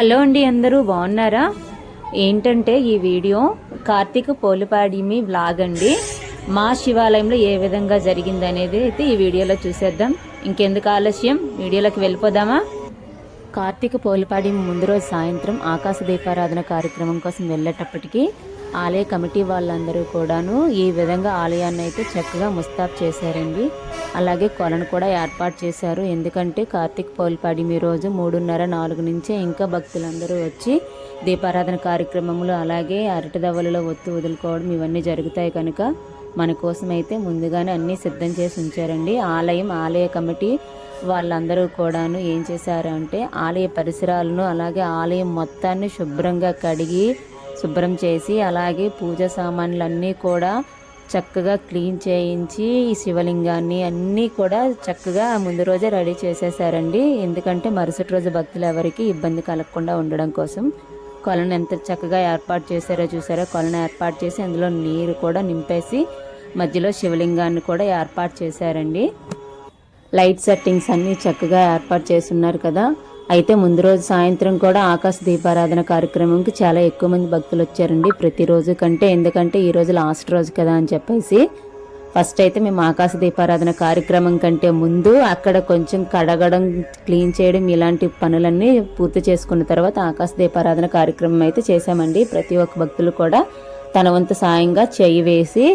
Hello అండి అందరూ బాగున్నారా? ఏంటంటే ఈ వీడియో కార్తీక పోలిపాడిమి బ్లాగ్ అండి. మా శివాలయంలో ఏ విధంగా జరిగింది అనేది అయితే ఈ వీడియోలో చూసేద్దాం. ఇంకెందుకు ఆలస్యం? వీడియోలోకి వెళ్ళిపోదామా? కార్తీక పోలిపాడి ముందు రోజు సాయంత్రం ఆకాశ దీపారాధన కార్యక్రమం కోసం వెళ్ళేటప్పటికీ ఆలయ కమిటీ వాళ్ళందరూ కూడాను ఈ విధంగా ఆలయాన్ని అయితే చక్కగా ముస్తాబ్ చేశారండి. అలాగే కొలను కూడా ఏర్పాటు చేశారు. ఎందుకంటే కార్తీక పౌల్పాడిమి రోజు మూడున్నర నాలుగు నుంచే ఇంకా భక్తులందరూ వచ్చి దీపారాధన కార్యక్రమములు అలాగే అరటిదవ్వలలో ఒత్తు వదులుకోవడం ఇవన్నీ జరుగుతాయి కనుక మన కోసం అయితే ముందుగానే అన్నీ సిద్ధం చేసి ఉంచారండి. ఆలయం ఆలయ కమిటీ వాళ్ళందరూ కూడాను ఏం చేశారు అంటే ఆలయ పరిసరాలను అలాగే ఆలయం మొత్తాన్ని శుభ్రంగా కడిగి శుభ్రం చేసి అలాగే పూజ సామాన్లన్నీ కూడా చక్కగా క్లీన్ చేయించి ఈ శివలింగాన్ని అన్నీ కూడా చక్కగా ముందు రోజే రెడీ చేసేసారండి. ఎందుకంటే మరుసటి రోజు భక్తులు ఎవరికి ఇబ్బంది కలగకుండా ఉండడం కోసం కొలను ఎంత చక్కగా ఏర్పాటు చేశారో చూసారో? కొలను ఏర్పాటు చేసి అందులో నీరు కూడా నింపేసి మధ్యలో శివలింగాన్ని కూడా ఏర్పాటు చేశారండి. లైట్ సెట్టింగ్స్ అన్నీ చక్కగా ఏర్పాటు చేస్తున్నారు కదా. అయితే ముందు రోజు సాయంత్రం కూడా ఆకాశ దీపారాధన కార్యక్రమంకి చాలా ఎక్కువ మంది భక్తులు వచ్చారండి. ప్రతిరోజు కంటే ఎందుకంటే ఈ రోజు లాస్ట్ రోజు కదా అని చెప్పేసి. ఫస్ట్ అయితే మేము ఆకాశ దీపారాధన కార్యక్రమం కంటే ముందు అక్కడ కొంచెం కడగడం క్లీన్ చేయడం ఇలాంటి పనులన్నీ పూర్తి చేసుకున్న తర్వాత ఆకాశ దీపారాధన కార్యక్రమం అయితే చేశామండి. ప్రతి ఒక్క భక్తులు కూడా తన వంతు సాయంగా చేయి వేసి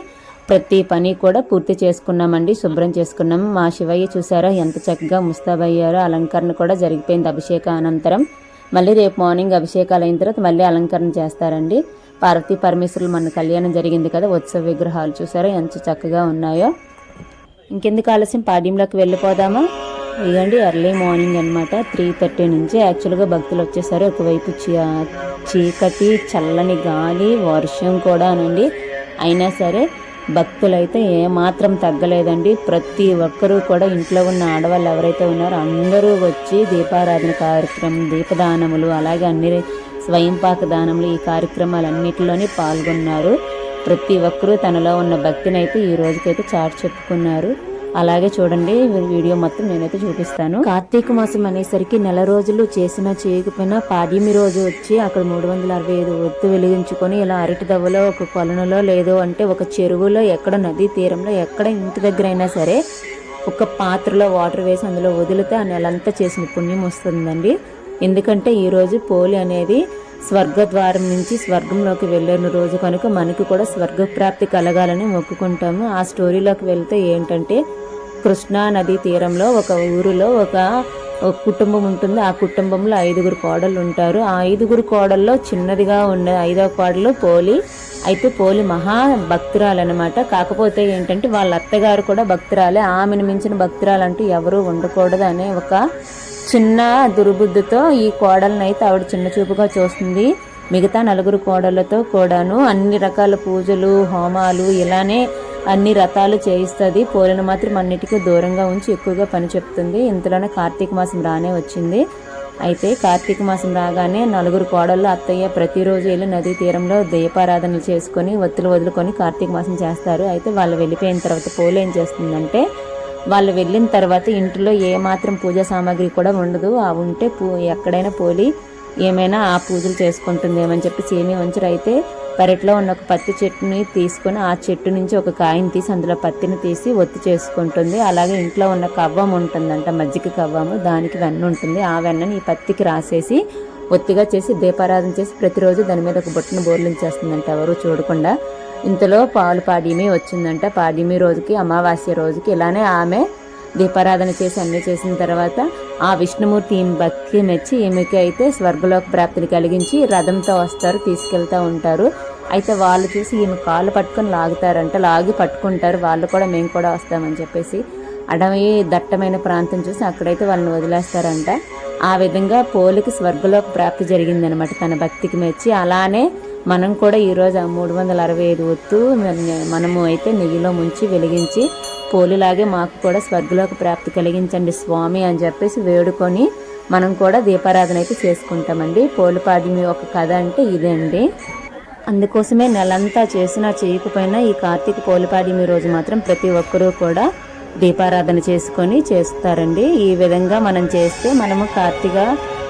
ప్రతి పని కూడా పూర్తి చేసుకున్నామండి శుభ్రం చేసుకున్నాం. మా శివయ్య చూసారా ఎంత చక్కగా ముస్తాబయ్యారో అలంకరణ కూడా జరిగిపోయింది అభిషేక అనంతరం మళ్ళీ రేపు మార్నింగ్ అభిషేకాలు అయిన తర్వాత మళ్ళీ అలంకరణ చేస్తారండి. పార్వతీ పరమేశ్వరులు మన కళ్యాణం జరిగింది కదా ఉత్సవ విగ్రహాలు చూసారా ఎంత చక్కగా ఉన్నాయో. ఇంకెందుకు ఆలస్యం పాడ్యంలోకి వెళ్ళిపోదామా? ఇదండి ఎర్లీ మార్నింగ్ అనమాట త్రీ థర్టీ నుంచి యాక్చువల్గా భక్తులు వచ్చేసారు. ఒకవైపు చీ- చీకటి చల్లని గాలి వర్షం కూడా అనండి అయినా సరే భక్తులైతే ఏమాత్రం తగ్గలేదండి. ప్రతి ఒక్కరూ కూడా ఇంట్లో ఉన్న ఆడవాళ్ళు ఎవరైతే ఉన్నారో అందరూ వచ్చి దీపారాధన కార్యక్రమం దీపదానములు అలాగే అన్ని స్వయంపాక దానములు ఈ కార్యక్రమాలన్నిటిలోని పాల్గొన్నారు. ప్రతి ఒక్కరూ తనలో ఉన్న భక్తిని అయితే ఈ రోజుకైతే చాటు చెప్పుకున్నారు. అలాగే చూడండి వీడియో మొత్తం నేనైతే చూపిస్తాను. కార్తీక మాసం అనేసరికి నెల రోజులు చేసినా చేయకపోయినా పాడ్యమి రోజు వచ్చి అక్కడ మూడు వందల అరవై ఐదు ఒత్తు వెలిగించుకొని ఇలా అరటి దవ్వలో ఒక కొలనులో లేదో అంటే ఒక చెరువులో ఎక్కడ నదీ తీరంలో ఎక్కడ ఇంటి దగ్గర అయినా సరే ఒక పాత్రలో వాటర్ వేసి అందులో వదిలితే ఆ నెలంతా చేసిన పుణ్యం వస్తుందండి. ఎందుకంటే ఈరోజు పోలి అనేది స్వర్గద్వారం నుంచి స్వర్గంలోకి వెళ్ళిన రోజు కనుక మనకి కూడా స్వర్గప్రాప్తి కలగాలని మొక్కుకుంటాము. ఆ స్టోరీలోకి వెళ్తే ఏంటంటే కృష్ణా నదీ తీరంలో ఒక ఊరిలో ఒక ఒక కుటుంబం ఉంటుంది. ఆ కుటుంబంలో ఐదుగురు కోడళ్ళు ఉంటారు. ఆ ఐదుగురు కోడల్లో చిన్నదిగా ఉన్న ఐదవ కోడలు పోలి అయితే పోలి మహా భక్తురాలన్నమాట. కాకపోతే ఏంటంటే వాళ్ళ అత్తగారు కూడా భక్తురాలే. ఆమెను మించిన భక్తురాలంటూ ఎవరూ ఉండకూడదు అనే ఒక చిన్న దుర్బుద్ధితో ఈ కోడలను అయితే ఆవిడ చిన్న చూపుగా చూస్తుంది. మిగతా నలుగురు కోడళ్ళతో కూడాను అన్ని రకాల పూజలు హోమాలు ఇలానే అన్ని రథాలు చేయిస్తుంది. పోలిన మాత్రం అన్నిటికీ దూరంగా ఉంచి ఎక్కువగా పని చెప్తుంది. ఇంతలోనే కార్తీక మాసం రానే వచ్చింది. అయితే కార్తీక మాసం రాగానే నలుగురు కోడళ్ళు అత్తయ్య ప్రతిరోజు వెళ్ళి నదీ తీరంలో దీపారాధనలు చేసుకొని ఒత్తులు వదులుకొని కార్తీక మాసం చేస్తారు. అయితే వాళ్ళు వెళ్ళిపోయిన తర్వాత పోలు ఏం చేస్తుందంటే వాళ్ళు వెళ్ళిన తర్వాత ఇంట్లో ఏ మాత్రం పూజా సామాగ్రి కూడా ఉండదు. ఆ ఉంటే పూ ఎక్కడైనా పోలి ఏమైనా ఆ పూజలు చేసుకుంటుంది ఏమని చెప్పి సేమి వంచరైతే అయితే పెరట్లో ఉన్న ఒక పత్తి చెట్టుని తీసుకొని ఆ చెట్టు నుంచి ఒక కాయని తీసి అందులో పత్తిని తీసి ఒత్తి చేసుకుంటుంది. అలాగే ఇంట్లో ఉన్న కవ్వం ఉంటుందంట మజ్జిగ కవ్వము. దానికి వెన్న ఉంటుంది. ఆ వెన్నని ఈ పత్తికి రాసేసి ఒత్తిగా చేసి దీపారాధన చేసి ప్రతిరోజు దాని మీద ఒక బొట్టును బోర్లించేస్తుందంట ఎవరు చూడకుండా. ఇంతలో పాలు పాడ్యమి వచ్చిందంట. పాడ్యమి రోజుకి అమావాస్య రోజుకి ఇలానే ఆమె దీపారాధన చేసి అన్నీ చేసిన తర్వాత ఆ విష్ణుమూర్తి ఈమె భక్తి మెచ్చి ఈమెకి అయితే స్వర్గలోక ప్రాప్తిని కలిగించి రథంతో వస్తారు తీసుకెళ్తూ ఉంటారు. అయితే వాళ్ళు చూసి ఈమె కాళ్ళు పట్టుకొని లాగుతారంట లాగి పట్టుకుంటారు. వాళ్ళు కూడా మేము కూడా వస్తామని చెప్పేసి అడవి దట్టమైన ప్రాంతం చూసి అక్కడైతే వాళ్ళని వదిలేస్తారంట. ఆ విధంగా పోలికి స్వర్గలోకి ప్రాప్తి జరిగిందనమాట తన భక్తికి మెచ్చి. అలానే మనం కూడా ఈరోజు ఆ మూడు వందల అరవై ఐదు ఒత్తు మనము అయితే నెయ్యిలో ముంచి వెలిగించి పోలిలాగే మాకు కూడా స్వర్గలోకి ప్రాప్తి కలిగించండి స్వామి అని చెప్పేసి వేడుకొని మనం కూడా దీపారాధన అయితే చేసుకుంటామండి. పోలిపాడ్యమి ఒక కథ అంటే ఇదే అండి అందుకోసమే నెలంతా చేసినా చేయకపోయినా ఈ కార్తీక పోలిపాడ్యమి రోజు మాత్రం ప్రతి ఒక్కరూ కూడా దీపారాధన చేసుకొని చేస్తారండి. ఈ విధంగా మనం చేస్తే మనము కార్తీక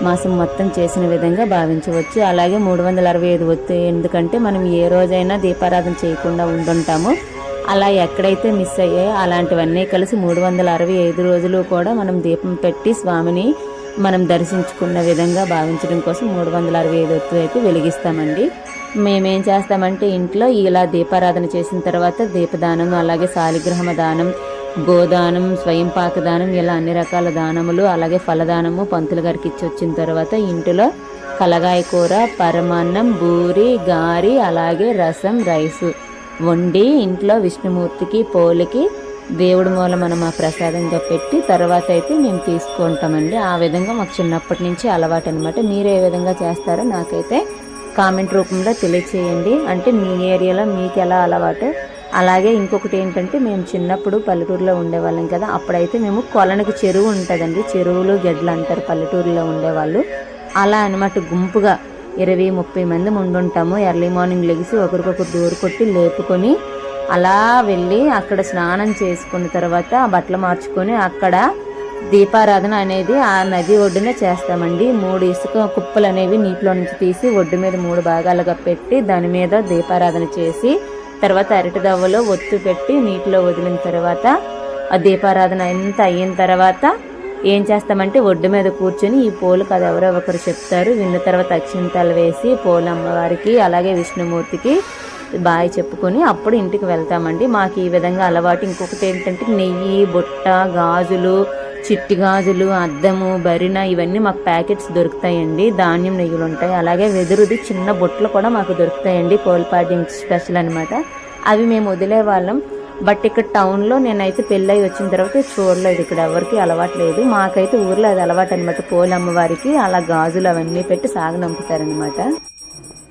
మాసం మొత్తం చేసిన విధంగా భావించవచ్చు. అలాగే మూడు వందల అరవై ఐదు ఒత్తు ఎందుకంటే మనం ఏ రోజైనా దీపారాధన చేయకుండా ఉండుంటాము. అలా ఎక్కడైతే మిస్ అయ్యాయో అలాంటివన్నీ కలిసి మూడు వందల అరవై ఐదు రోజులు కూడా మనం దీపం పెట్టి స్వామిని మనం దర్శించుకున్న విధంగా భావించడం కోసం మూడు వందల అరవై ఐదు వత్తు అయితే వెలిగిస్తామండి. మేమేం చేస్తామంటే ఇంట్లో ఇలా దీపారాధన చేసిన తర్వాత దీపదానం అలాగే శాలిగ్రహమ దానం గోదానం స్వయం పాకదానం ఇలా అన్ని రకాల దానములు అలాగే ఫలదానము పంతులు గారికి ఇచ్చి వచ్చిన తర్వాత ఇంటిలో కలగాయ కూర పరమాన్నం బూరి గారి అలాగే రసం రైసు వండి ఇంట్లో విష్ణుమూర్తికి పోలికి దేవుడి మూల మనం ఆ ప్రసాదంగా పెట్టి తర్వాత అయితే మేము తీసుకుంటామండి. ఆ విధంగా మాకు చిన్నప్పటి నుంచి అలవాటు అనమాట మీరు ఏ విధంగా చేస్తారో నాకైతే కామెంట్ రూపంలో తెలియచేయండి. అంటే మీ ఏరియాలో మీకు ఎలా అలవాటు? అలాగే ఇంకొకటి ఏంటంటే మేము చిన్నప్పుడు పల్లెటూరులో ఉండేవాళ్ళం కదా అప్పుడైతే మేము కొలనికి చెరువు ఉంటుందండి. చెరువులు గెడ్లు అంటారు పల్లెటూరులో ఉండేవాళ్ళు. అలా అనమాట గుంపుగా ఇరవై ముప్పై మంది ముందుంటాము. ఎర్లీ మార్నింగ్ లెగిసి ఒకరికొకరు దూరు కొట్టి లేపుకొని అలా వెళ్ళి అక్కడ స్నానం చేసుకున్న తర్వాత బట్టలు మార్చుకొని అక్కడ దీపారాధన అనేది ఆ నది ఒడ్డున చేస్తామండి. మూడు ఇసుక కుప్పలు అనేవి నీటిలో నుంచి తీసి ఒడ్డు మీద మూడు భాగాలుగా పెట్టి దాని మీద దీపారాధన చేసి తర్వాత అరటి దవ్వలో ఒత్తు పెట్టి నీటిలో వదిలిన తర్వాత ఆ దీపారాధన ఎంత అయిన తర్వాత ఏం చేస్తామంటే ఒడ్డు మీద కూర్చొని ఈ పూలు కథ ఎవరో ఒకరు చెప్తారు. విన్న తర్వాత అక్షింతలు వేసి పూల అమ్మవారికి అలాగే విష్ణుమూర్తికి బాయ్ చెప్పుకొని అప్పుడు ఇంటికి వెళ్తామండి. మాకు ఈ విధంగా అలవాటు. ఇంకొకటి ఏంటంటే నెయ్యి బుట్ట గాజులు చిట్టి గాజులు అద్దము బరిన ఇవన్నీ మాకు ప్యాకెట్స్ దొరుకుతాయండి. ధాన్యం నెయ్యిలు ఉంటాయి. అలాగే వెదురుది చిన్న బుట్టలు కూడా మాకు దొరుకుతాయండి. కోల్పాటి స్పెషల్ అనమాట అవి మేము వదిలే వాళ్ళం. బట్ ఇక్కడ టౌన్లో నేనైతే పెళ్ళై వచ్చిన తర్వాత చూడలేదు. ఇక్కడ ఎవరికి అలవాటు లేదు. మాకైతే ఊర్లో అది అలవాటు అనమాట పోలి అమ్మవారికి అలా గాజులు అవన్నీ పెట్టి సాగనంపుతారనమాట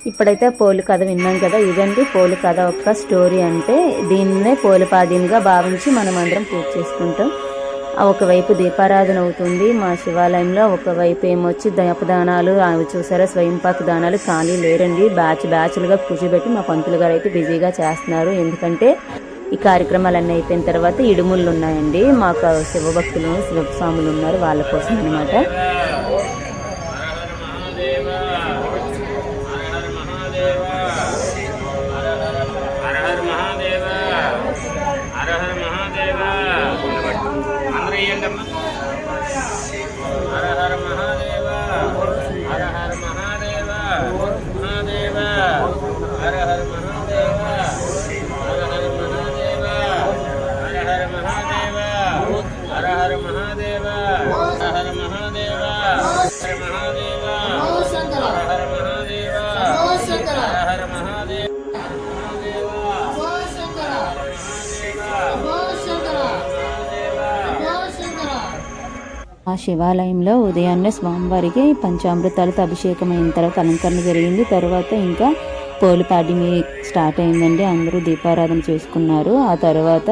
ఇప్పుడైతే పోలి కథ విన్నాం కదా. ఇదండి పోలి కథ. ఒక స్టోరీ అంటే దీన్నే పోలిపాడ్యంగా భావించి మనం అందరం పూజ చేసుకుంటాం. ఒకవైపు దీపారాధన అవుతుంది. మా శివాలయంలో ఒకవైపు ఏమొచ్చి దీపదానాలు అవి చూసారా? స్వయంపాక దానాలు ఖాళీ లేరండి. బ్యాచ్ బ్యాచ్లుగా కూర్చోబెట్టి మా పంతులు గారు అయితే బిజీగా చేస్తున్నారు. ఎందుకంటే ఈ కార్యక్రమాలన్నీ అయిపోయిన తర్వాత ఇడుముళ్ళు ఉన్నాయండి. మాకు శివభక్తులు శివస్వాములు ఉన్నారు. వాళ్ళ కోసం అనమాట ఆ శివాలయంలో ఉదయాన్నే స్వామివారికి పంచామృతాలతో అభిషేకం అయిన తర్వాత అలంకరణ జరిగింది. తర్వాత ఇంకా పోలిపాడ్యమి స్టార్ట్ అయిందండి. అందరూ దీపారాధన చేసుకున్నారు. ఆ తర్వాత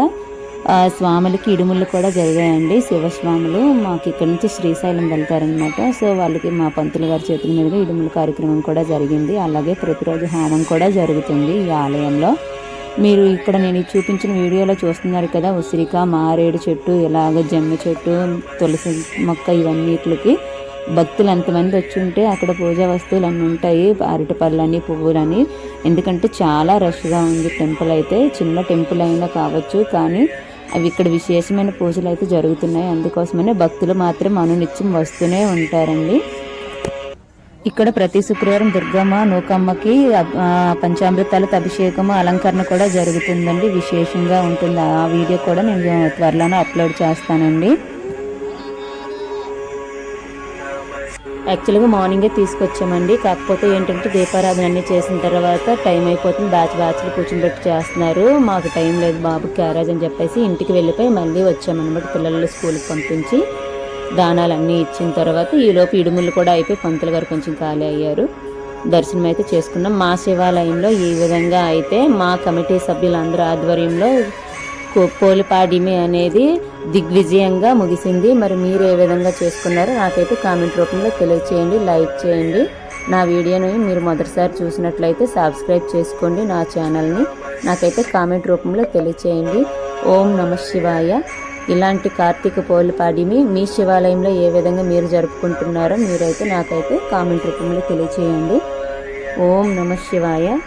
స్వాములకి ఇడుములు కూడా జరిగాయండి. శివస్వాములు మాకు ఇక్కడ నుంచి శ్రీశైలం వెళ్తారనమాట సో వాళ్ళకి మా పంతులు గారి చేతుల మీదుగా ఇడుముల కార్యక్రమం కూడా జరిగింది. అలాగే ప్రతిరోజు హోమం కూడా జరుగుతుంది ఈ ఆలయంలో. మీరు ఇక్కడ నేను చూపించిన వీడియోలో చూస్తున్నారు కదా ఉసిరిక మారేడు చెట్టు ఇలాగ జమ్మి చెట్టు తులసి మొక్క ఇవన్నిటికి భక్తులు ఎంతమంది వచ్చి ఉంటే అక్కడ పూజా వస్తువులు అన్నీ ఉంటాయి అరటిపళ్ళని పువ్వులని. ఎందుకంటే చాలా రష్గా ఉంది టెంపుల్ అయితే చిన్న టెంపుల్ అయినా కావచ్చు కానీ అవి ఇక్కడ విశేషమైన పూజలు అయితే జరుగుతున్నాయి. అందుకోసమనే భక్తులు మాత్రం అనునిత్యం వస్తూనే ఉంటారండి. ఇక్కడ ప్రతి శుక్రవారం దుర్గమ్మ నూకమ్మకి ఆ, పంచామృతాలతో అభిషేకము అలంకరణ కూడా జరుగుతుందండి. విశేషంగా ఉంటుంది. ఆ వీడియో కూడా నేను త్వరలోనే అప్లోడ్ చేస్తానండి. యాక్చువల్గా మార్నింగే తీసుకొచ్చామండి. కాకపోతే ఏంటంటే దీపారాధన అన్నీ చేసిన తర్వాత టైం అయిపోతుంది. బ్యాచ్ బ్యాచ్లు కూర్చునిపెట్టి చేస్తున్నారు. మాకు టైం లేదు బాబు క్యారేజ్ అని చెప్పేసి ఇంటికి వెళ్ళిపోయి మళ్ళీ వచ్చామన్నమాట పిల్లలు స్కూల్కి పంపించి. దానాలన్నీ ఇచ్చిన తర్వాత ఈలోపు ఇడుములు కూడా అయిపోయి పంతులు గారు కొంచెం ఖాళీ అయ్యారు. దర్శనం అయితే చేసుకున్నాం. మా శివాలయంలో ఈ విధంగా అయితే మా కమిటీ సభ్యులందరూ ఆధ్వర్యంలో కో- పోలిపాడిమి అనేది దిగ్విజయంగా ముగిసింది. మరి మీరు ఏ విధంగా చేసుకున్నారో నాకైతే కామెంట్ రూపంలో తెలియచేయండి లైక్ చేయండి. నా వీడియోని మీరు మొదటిసారి చూసినట్లయితే సబ్స్క్రైబ్ చేసుకోండి నా ఛానల్ని. నాకైతే కామెంట్ రూపంలో తెలియచేయండి. ఓం నమ శివాయ. ఇలాంటి కార్తీక పౌర్ణపాడిమి మీ శివాలయంలో ఏ విధంగా మీరు జరుపుకుంటున్నారో మీరైతే నాకైతే కామెంట్ రూపంలో తెలియచేయండి. ఓం నమ శివాయ.